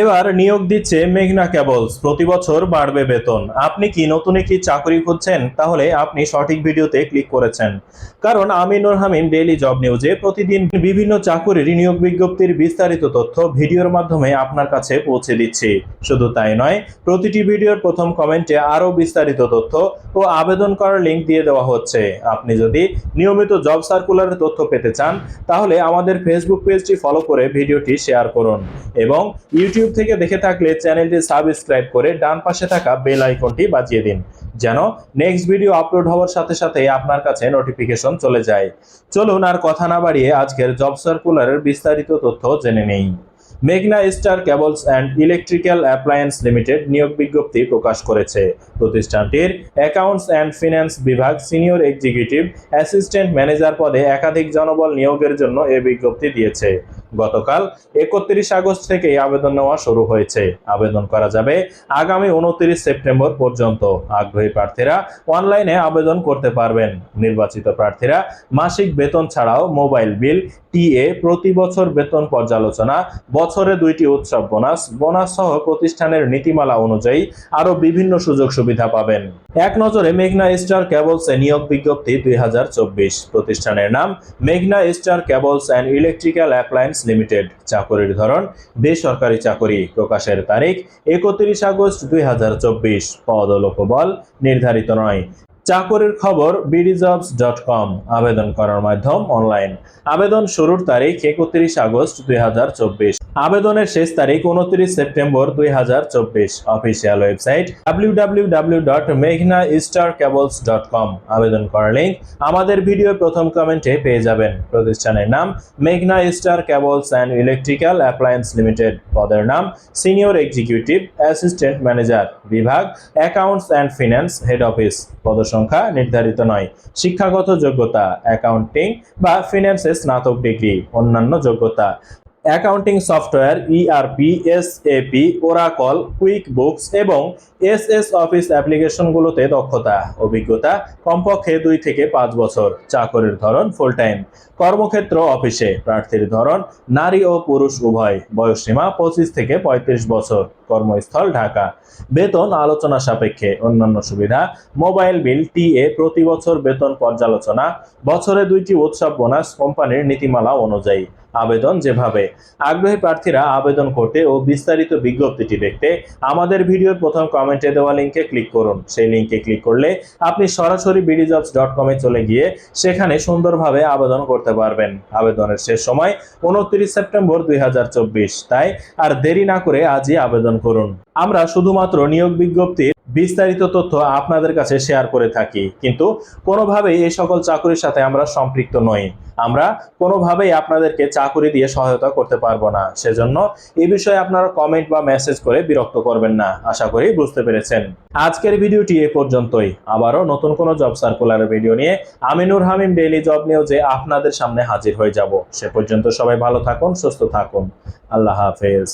এবার নিয়োগ দিচ্ছে মেঘনা কেবলস। প্রতি বছর বাড়বে বেতন। আপনি কি নতুন একটি চাকরি খুঁজছেন? তাহলে আপনি সঠিক ভিডিওতে ক্লিক করেছেন। কারণ আমিনুর হামিম ডেইলি জব নিউজে প্রতিদিন বিভিন্ন চাকুরির নিয়োগ বিজ্ঞপ্তির বিস্তারিত তথ্য ভিডিওর মাধ্যমে আপনার কাছে পৌঁছে দিচ্ছি। শুধু তাই নয়, প্রতিটি ভিডিওর প্রথম কমেন্টে আরও বিস্তারিত তথ্য ও আবেদন করার লিঙ্ক দিয়ে দেওয়া হচ্ছে। আপনি যদি নিয়মিত জব সার্কুলারের তথ্য পেতে চান, তাহলে আমাদের ফেসবুক পেজটি ফলো করে ভিডিওটি শেয়ার করুন এবং ইউটিউব থেকে দেখে থাকলে চ্যানেলটি সাবস্ক্রাইব করে ডান পাশে থাকা বেল আইকনটি বাজিয়ে দিন, যেন নেক্সট ভিডিও আপলোড হওয়ার সাথে সাথে আপনার কাছে নোটিফিকেশন চলে যায়। চলুন আর কথা না বাড়িয়ে আজকের জব সার্কুলারের বিস্তারিত তথ্য জেনে নেই। মেঘনা star cables and electrical appliance limited নিয়োগ বিজ্ঞপ্তি প্রকাশ করেছে। প্রতিষ্ঠানটির অ্যাকাউন্টস অ্যান্ড ফিন্যান্স বিভাগ সিনিয়র এক্সিকিউটিভ অ্যাসিস্ট্যান্ট ম্যানেজার পদে একাধিক জনবল নিয়োগের জন্য এ বিজ্ঞপ্তি দিয়েছে। গতকাল একত্রিশ আগস্ট থেকে এই আবেদন নেওয়া শুরু হয়েছে। আবেদন করা যাবে আগামী উনত্রিশ সেপ্টেম্বর পর্যন্ত। আগ্রহী প্রার্থীরা অনলাইনে আবেদন করতে পারবেন। নির্বাচিত প্রার্থীরা মাসিক বেতন ছাড়াও মোবাইল বিল, টিএ, প্রতি বছর বেতন পর্যালোচনা, বছরে দুইটি উৎসব বোনাস বোনাস সহ প্রতিষ্ঠানের নীতিমালা অনুযায়ী আরও বিভিন্ন সুযোগ সুবিধা পাবেন। এক নজরে মেঘনা স্টার কেবলস এ নিয়োগ বিজ্ঞপ্তি দুই হাজার চব্বিশ। প্রতিষ্ঠানের নাম মেঘনা star cables and electrical appliance limited চাকরির ধরন বেসরকারি চাকরি প্রকাশের তারিখ একত্রিশ আগস্ট দুই হাজার চব্বিশ। পদ লোকবল নির্ধারিত নয়। চাকরির খবর বিডিজবস ডট কম আবেদন করার মাধ্যম অনলাইন আবেদন শুরুর তারিখ একত্রিশ আগস্ট দুই হাজার চব্বিশ। আবেদনের শেষ তারিখ উনত্রিশ সেপ্টেম্বর দুই হাজার চব্বিশ। অফিসিয়াল ওয়েবসাইট www.meghna-star-cables.com আবেদন করার লিঙ্ক আমাদের ভিডিও প্রথম কমেন্টে পেয়ে যাবেন। প্রতিষ্ঠানের নাম মেঘনা star cables and electrical appliance limited. পদের নাম সিনিয়র এক্সিকিউটিভ অ্যাসিস্ট্যান্ট ম্যানেজার বিভাগ accounts and finance head office. পদসংখ্যা নির্ধারিত নয়। শিক্ষাগত যোগ্যতা, অ্যাকাউন্টিং বা ফিন্যান্সে স্নাতক ডিগ্রি, অন্যান্য যোগ্যতা। Accounting software ERP SAP Oracle QuickBooks এবং এস এস অফিস অ্যাপ্লিকেশনগুলোতে দক্ষতা, অভিজ্ঞতা কমপক্ষে দুই থেকে পাঁচ বছর চাকরির ধরন ফুল টাইম কর্মক্ষেত্র অফিসে প্রার্থীর ধরন নারী ও পুরুষ উভয়। বয়সসীমা পঁচিশ থেকে পঁয়ত্রিশ বছর। কর্মস্থল ঢাকা। বেতন আলোচনা সাপেক্ষে অন্যান্য সুবিধা, মোবাইল বিল টিএ প্রতি বছর বেতন পর্যালোচনা, বছরে দুইটি উৎসব বোনাস কোম্পানির নীতিমালা অনুযায়ী। আবেদন যেভাবে। আগ্রহী প্রার্থীরা আবেদন করতে ও বিস্তারিত বিজ্ঞপ্তিটি দেখতে আমাদের ভিডিওর প্রথম কমেন্টে দেওয়া লিঙ্কে ক্লিক করুন। সেই লিঙ্কে ক্লিক করলে আপনি সরাসরি বিডিজবস ডট কমে চলে গিয়ে সেখানে সুন্দরভাবে আবেদন করতে পারবেন। আবেদনের শেষ সময় উনত্রিশ সেপ্টেম্বর দুই হাজার চব্বিশ। তাই আর দেরি না করে আজই আবেদন করুন। আমরা শুধুমাত্র নিয়োগ বিজ্ঞপ্তির বিস্তারিত তথ্য আপনাদের কাছে শেয়ার করে থাকি। কিন্তু কোনোভাবেই এই সকল চাকুরির সাথে আমরা সম্পৃক্ত নই। আমরা কোনোভাবেই আপনাদেরকে চাকুরি দিয়ে সহায়তা করতে পারব না। সেজন্য এই বিষয়ে আপনারা কমেন্ট বা মেসেজ করে বিরক্ত করবেন না। আশা করি বুঝতে পেরেছেন। আজকের ভিডিওটি এ পর্যন্তই। আবারও নতুন কোনো জব সার্কুলারের ভিডিও নিয়ে আমিনুর হামিম ডেইলি জব নিউজে আপনাদের সামনে হাজির হয়ে যাব। সে পর্যন্ত সবাই ভালো থাকুন, সুস্থ থাকুন। আল্লাহ হাফেজ।